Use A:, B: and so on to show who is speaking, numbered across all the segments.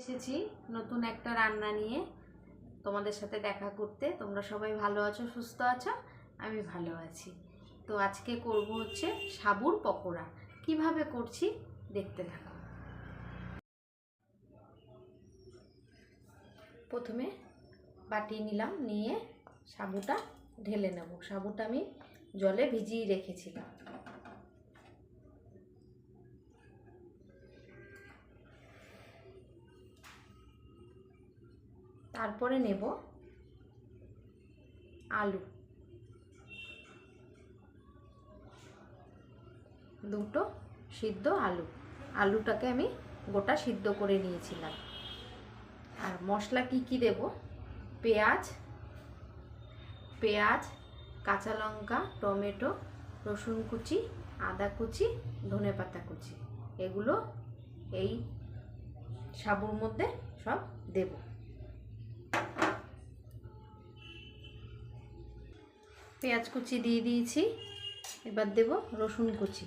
A: এসেছি নতুন একটা রান্না নিয়ে তোমাদের সাথে দেখা করতে। তোমরা সবাই ভালো আছো, সুস্থ আছো? আমি ভালো আছি। তো আজকে করব হচ্ছে সাবুর পকোড়া। কীভাবে করছি দেখতে থাকো। প্রথমে বাটি নিলাম, নিয়ে সাবুটা ঢেলে নেব। সাবুটা আমি জলে ভিজিয়ে রেখেছিলাম। তারপরে নেব আলু। দুটো সিদ্ধ আলু। আলুটাকে আমি গোটা সিদ্ধ করে নিয়েছিলাম। আর মশলা কি কি দেব? পেঁয়াজ পেঁয়াজ, কাঁচা লঙ্কা, টমেটো, রসুন কুচি, আদা কুচি, ধনে পাতা কুচি। এগুলো এই সাবুর মধ্যে সব দেবো। পেঁয়াজ কুচি দিয়ে দিয়েছি। এবার দেব রসুন কুচি।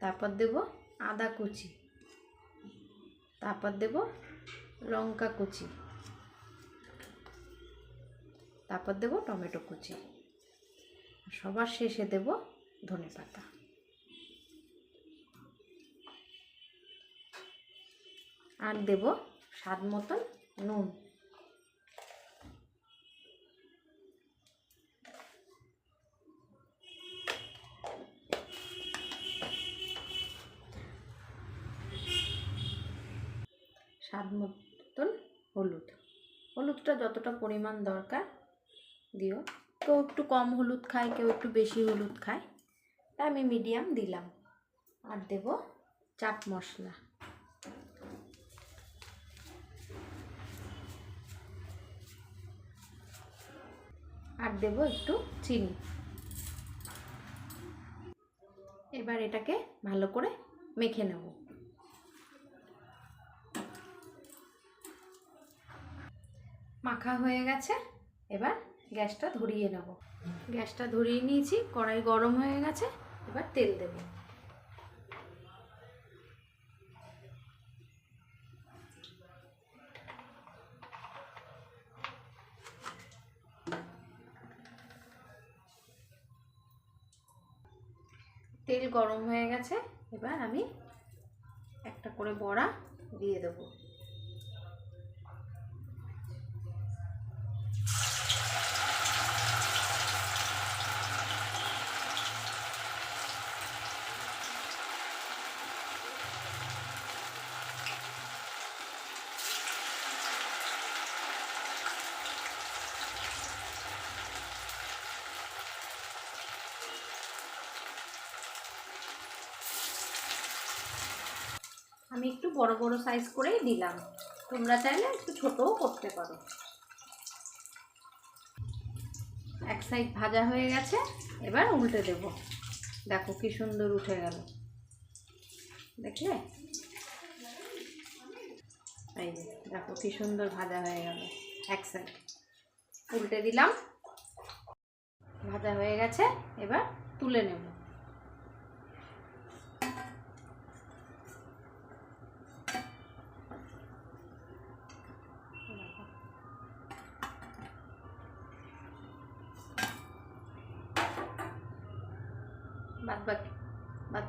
A: তারপর দেব আদা কুচি। তারপর দেব লঙ্কা কুচি। তারপর দেব টমেটো কুচি। সবার শেষে দেব ধনে পাতা। আর দেব স্বাদ মতন নুন। স্বাদ মতন হলুদ। হলুদটা যতটা পরিমাণ দরকার দিও। কেউ একটু কম হলুদ খায়, কেউ একটু বেশি হলুদ খায়। তাই আমি মিডিয়াম দিলাম। আর দেব চাট মশলা। আর দেব একটু চিনি। এবার এটাকে ভালো করে মেখে নেব। মাখা হয়ে গেছে। এবার গ্যাসটা ধরিয়ে নেব। গ্যাসটা ধরিয়ে নিয়েছি, কড়াই গরম হয়ে গেছে, এবার তেল দেব। তেল গরম হয়ে গেছে, এবার আমি একটা করে বড়া দিয়ে দেবো। আমি একটু বড় বড় সাইজ করেই দিলাম। তোমরা চাইলে একটু ছোটও করতে পারো। এক সাইড ভাজা হয়ে গেছে, এবার উল্টে দেব। দেখো কি সুন্দর উঠে গেল। দেখলে? এই দেখো কি সুন্দর ভাজা হয়ে গেল এক সাইড। উল্টে দিলাম। ভাজা হয়ে গেছে, এবার তুলে নেব। বাদ বাকি বাদ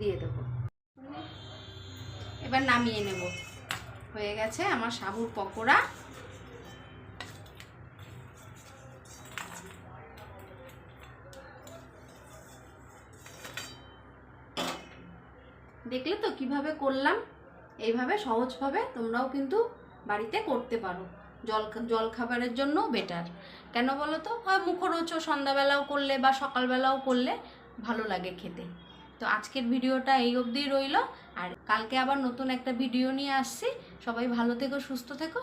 A: দিয়ে দেবো। এবার নামিয়ে নেব। হয়ে গেছে আমার সাবুর পকোড়া। দেখলে তো কীভাবে করলাম? এইভাবে সহজভাবে তোমরাও কিন্তু বাড়িতে করতে পারো। জল জল খাবারের জন্য বেটার কেন বলো তো? হয় মুখরোচক সন্ধ্যাবেলাও করলে বা সকালবেলাও করলে ভালো লাগে খেতে। তো আজকের ভিডিওটা এই অবধিই রইল। আর কালকে আবার নতুন একটা ভিডিও নিয়ে আসছি। সবাই ভালো থেকো, সুস্থ থেকো।